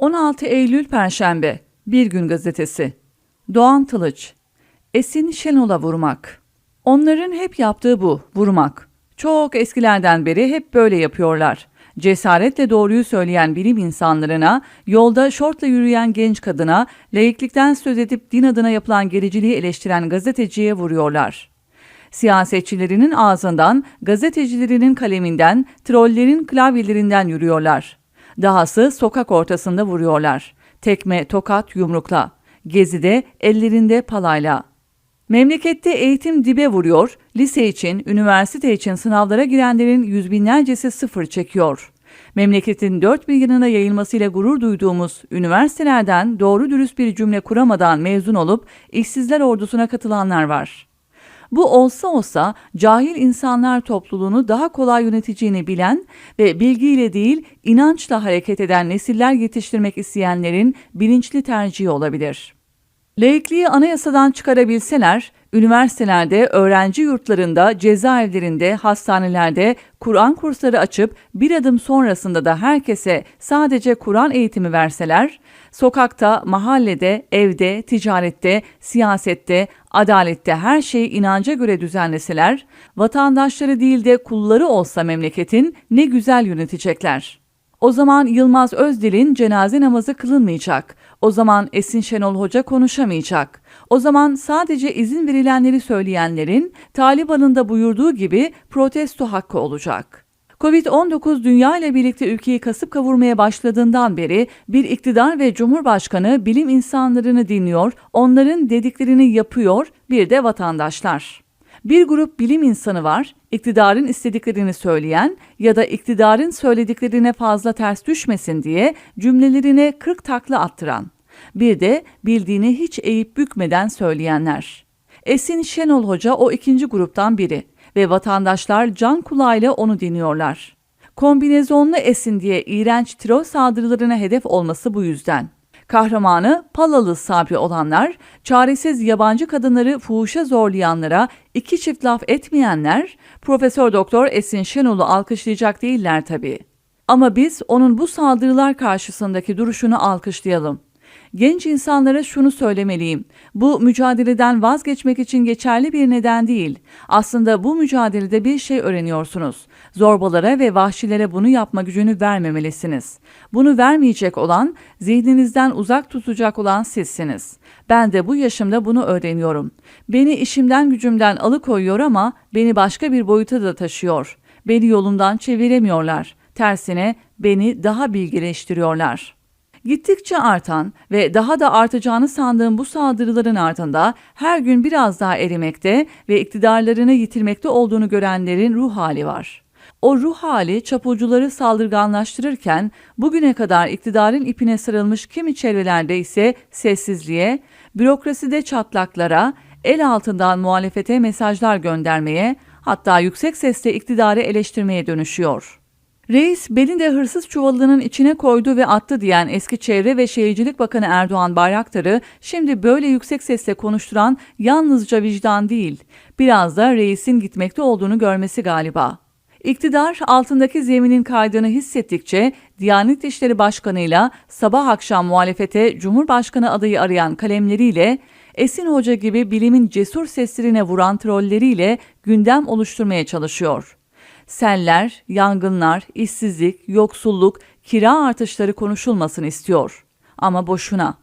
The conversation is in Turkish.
16 Eylül Perşembe Bir Gün Gazetesi Doğan Tılıç Esin Şenol'a vurmak Onların hep yaptığı bu, vurmak. Çok eskilerden beri hep böyle yapıyorlar. Cesaretle doğruyu söyleyen bilim insanlarına, yolda şortla yürüyen genç kadına, laiklikten söz edip din adına yapılan gericiliği eleştiren gazeteciye vuruyorlar. Siyasetçilerinin ağzından, gazetecilerinin kaleminden, trollerin klavyelerinden yürüyorlar. Dahası sokak ortasında vuruyorlar. Tekme, tokat, yumrukla. Gezide, ellerinde palayla. Memlekette eğitim dibe vuruyor, lise için, üniversite için sınavlara girenlerin yüz binlercesi sıfır çekiyor. Memleketin dört bir yanına yayılmasıyla gurur duyduğumuz üniversitelerden doğru dürüst bir cümle kuramadan mezun olup işsizler ordusuna katılanlar var. Bu olsa olsa cahil insanlar topluluğunu daha kolay yöneteceğini bilen ve bilgiyle değil inançla hareket eden nesiller yetiştirmek isteyenlerin bilinçli tercihi olabilir. Laikliği anayasadan çıkarabilseler, üniversitelerde, öğrenci yurtlarında, cezaevlerinde, hastanelerde Kur'an kursları açıp bir adım sonrasında da herkese sadece Kur'an eğitimi verseler, sokakta, mahallede, evde, ticarette, siyasette, adalette her şeyi inanca göre düzenleseler, vatandaşları değil de kulları olsa memleketin ne güzel yönetecekler. O zaman Yılmaz Özdil'in cenaze namazı kılınmayacak. O zaman Esin Şenol Hoca konuşamayacak. O zaman sadece izin verilenleri söyleyenlerin Taliban'ın da buyurduğu gibi protesto hakkı olacak. Covid-19 dünya ile birlikte ülkeyi kasıp kavurmaya başladığından beri bir iktidar ve cumhurbaşkanı bilim insanlarını dinliyor, onların dediklerini yapıyor, bir de vatandaşlar. Bir grup bilim insanı var, iktidarın istediklerini söyleyen ya da iktidarın söylediklerine fazla ters düşmesin diye cümlelerine kırk takla attıran. Bir de bildiğini hiç eğip bükmeden söyleyenler. Esin Şenol Hoca o ikinci gruptan biri ve vatandaşlar can kulağıyla onu dinliyorlar. Kombinezonlu Esin diye iğrenç tiro saldırılarına hedef olması bu yüzden. Kahramanı Palalı Sabri olanlar, çaresiz yabancı kadınları fuhuşa zorlayanlara iki çift laf etmeyenler, Profesör Doktor Esin Şenol'u alkışlayacak değiller tabii. Ama biz onun bu saldırılar karşısındaki duruşunu alkışlayalım. Genç insanlara şunu söylemeliyim. Bu mücadeleden vazgeçmek için geçerli bir neden değil. Aslında bu mücadelede bir şey öğreniyorsunuz. Zorbalara ve vahşilere bunu yapma gücünü vermemelisiniz. Bunu vermeyecek olan, zihninizden uzak tutacak olan sizsiniz. Ben de bu yaşımda bunu öğreniyorum. Beni işimden gücümden alıkoyuyor ama beni başka bir boyuta da taşıyor. Beni yolumdan çeviremiyorlar. Tersine beni daha bilgileştiriyorlar.'' Gittikçe artan ve daha da artacağını sandığım bu saldırıların ardında her gün biraz daha erimekte ve iktidarlarını yitirmekte olduğunu görenlerin ruh hali var. O ruh hali çapulcuları saldırganlaştırırken bugüne kadar iktidarın ipine sarılmış kimi çevrelerde ise sessizliğe, bürokraside çatlaklara, el altından muhalefete mesajlar göndermeye, hatta yüksek sesle iktidarı eleştirmeye dönüşüyor.'' Reis belinde hırsız çuvalının içine koydu ve attı diyen eski Çevre ve Şehircilik Bakanı Erdoğan Bayraktar'ı şimdi böyle yüksek sesle konuşturan yalnızca vicdan değil, biraz da reisin gitmekte olduğunu görmesi galiba. İktidar altındaki zeminin kaydığını hissettikçe Diyanet İşleri Başkanı'yla sabah akşam muhalefete Cumhurbaşkanı adayı arayan kalemleriyle Esin Hoca gibi bilimin cesur seslerine vuran trolleriyle gündem oluşturmaya çalışıyor seller, yangınlar, işsizlik, yoksulluk, kira artışları konuşulmasını istiyor. Ama boşuna.